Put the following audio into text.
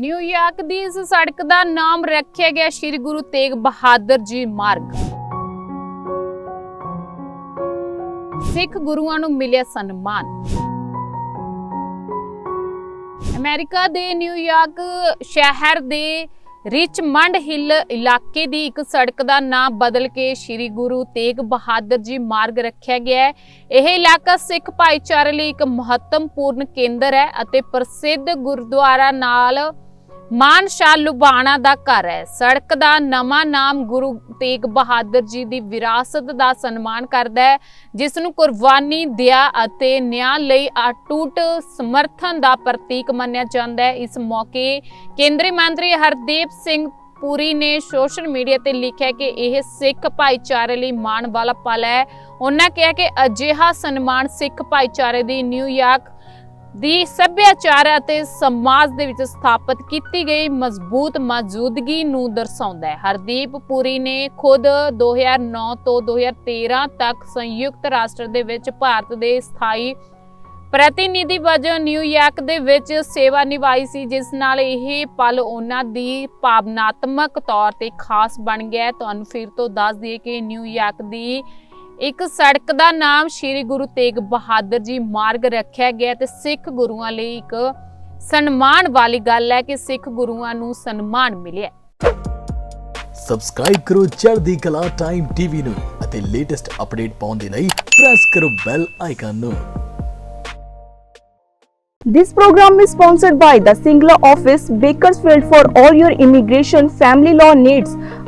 New York ਦੀ ਇਸ ਸੜਕ ਦਾ ਨਾਮ ਰੱਖਿਆ ਗਿਆ ਸ੍ਰੀ ਗੁਰੂ ਤੇਗ ਬਹਾਦਰ ਜੀ ਮਾਰਗ। ਸਿੱਖ ਗੁਰੂਆਂ ਨੂੰ ਮਿਲਿਆ ਸਨਮਾਨ। ਅਮਰੀਕਾ ਦੇ ਨਿਊਯਾਰਕ ਸ਼ਹਿਰ ਦੇ ਰਿਚਮੰਡ ਹਿੱਲ ਇਲਾਕੇ ਦੀ ਇੱਕ ਸੜਕ ਦਾ ਨਾਮ ਬਦਲ ਕੇ ਸ੍ਰੀ ਗੁਰੂ ਤੇਗ ਬਹਾਦਰ ਜੀ ਮਾਰਗ ਰੱਖਿਆ ਗਿਆ ਹੈ। ਇਹ ਇਲਾਕਾ ਸਿੱਖ ਭਾਈਚਾਰੇ ਲਈ ਇੱਕ ਮਹੱਤਵਪੂਰਨ ਕੇਂਦਰ ਹੈ ਅਤੇ ਪ੍ਰਸਿੱਧ ਗੁਰਦੁਆਰਾ ਨਾਲ ਮਾਨਸ਼ਾ ਲੁਬਾਣਾ ਦਾ ਘਰ ਹੈ। ਸੜਕ ਦਾ ਨਵਾਂ ਨਾਮ ਗੁਰੂ ਤੇਗ ਬਹਾਦਰ ਜੀ ਦੀ ਵਿਰਾਸਤ ਦਾ ਸਨਮਾਨ ਕਰਦਾ ਹੈ, ਜਿਸ ਨੂੰ ਕੁਰਬਾਨੀ ਦਿਆ ਅਤੇ ਨਿਆਂ ਲਈ ਅਟੁੱਟ ਸਮਰਥਨ ਦਾ ਪ੍ਰਤੀਕ ਮੰਨਿਆ ਜਾਂਦਾ ਹੈ। ਇਸ ਮੌਕੇ ਕੇਂਦਰੀ ਮੰਤਰੀ ਹਰਦੀਪ ਸਿੰਘ ਪੁਰੀ ਨੇ ਸੋਸ਼ਲ ਮੀਡੀਆ ਤੇ ਲਿਖਿਆ ਕਿ ਇਹ ਸਿੱਖ ਭਾਈਚਾਰੇ ਲਈ ਮਾਣ ਵਾਲਾ ਪਲ ਹੈ। ਉਹਨਾਂ ਕਿਹਾ ਕਿ ਅਜਿਹਾ ਸਨਮਾਨ ਸਿੱਖ ਭਾਈਚਾਰੇ ਦੀ ਨਿਊਯਾਰਕ ਦੀ ਸੱਭਿਆਚਾਰ ਅਤੇ ਸਮਾਜ ਦੇ ਵਿੱਚ ਸਥਾਪਿਤ ਕੀਤੀ ਗਈ ਮਜ਼ਬੂਤ ਮੌਜੂਦਗੀ ਨੂੰ ਦਰਸਾਉਂਦਾ ਹੈ। ਹਰਦੀਪ ਪੁਰੀ ਨੇ ਖੁਦ 2009 ਤੋਂ 2013 ਤੱਕ ਸੰਯੁਕਤ ਰਾਸ਼ਟਰ ਦੇ ਵਿੱਚ ਭਾਰਤ ਦੇ ਸਥਾਈ ਪ੍ਰਤੀਨਿਧੀ ਵਜੋਂ ਨਿਊਯਾਰਕ ਦੇ ਵਿੱਚ ਸੇਵਾ ਨਿਭਾਈ ਸੀ, ਜਿਸ ਨਾਲ ਇਹ ਪਲ ਉਹਨਾਂ ਦੀ ਭਾਵਨਾਤਮਕ ਤੌਰ ਤੇ ਖਾਸ ਬਣ ਗਿਆ ਤੁਹਾਨੂੰ ਫਿਰ ਤੋਂ ਦੱਸ ਦਈਏ ਕਿ ਨਿਊਯਾਰਕ ਦੀ ਇੱਕ ਸੜਕ ਦਾ ਨਾਮ ਸ੍ਰੀ ਗੁਰੂ ਤੇਗ ਬਹਾਦਰ ਜੀ ਮਾਰਗ ਰੱਖਿਆ ਗਿਆ ਤੇ ਸਿੱਖ ਗੁਰੂਆਂ ਲਈ ਇੱਕ ਸਨਮਾਨ ਵਾਲੀ ਗੱਲ ਹੈ ਕਿ ਸਿੱਖ ਗੁਰੂਆਂ ਨੂੰ ਸਨਮਾਨ ਮਿਲਿਆ ਸਬਸਕ੍ਰਾਈਬ ਕਰੋ ਚੜ੍ਹਦੀ ਕਲਾ ਟਾਈਮ ਟੀਵੀ ਨੂੰ ਅਤੇ ਲੇਟੈਸਟ ਅਪਡੇਟ ਪਾਉਣ ਦੇ ਲਈ ਪ੍ਰੈਸ ਕਰੋ ਬੈਲ ਆਈਕਨ ਨੂੰ This program is sponsored by the Singla office, Bakersfield for all your immigration family law needs.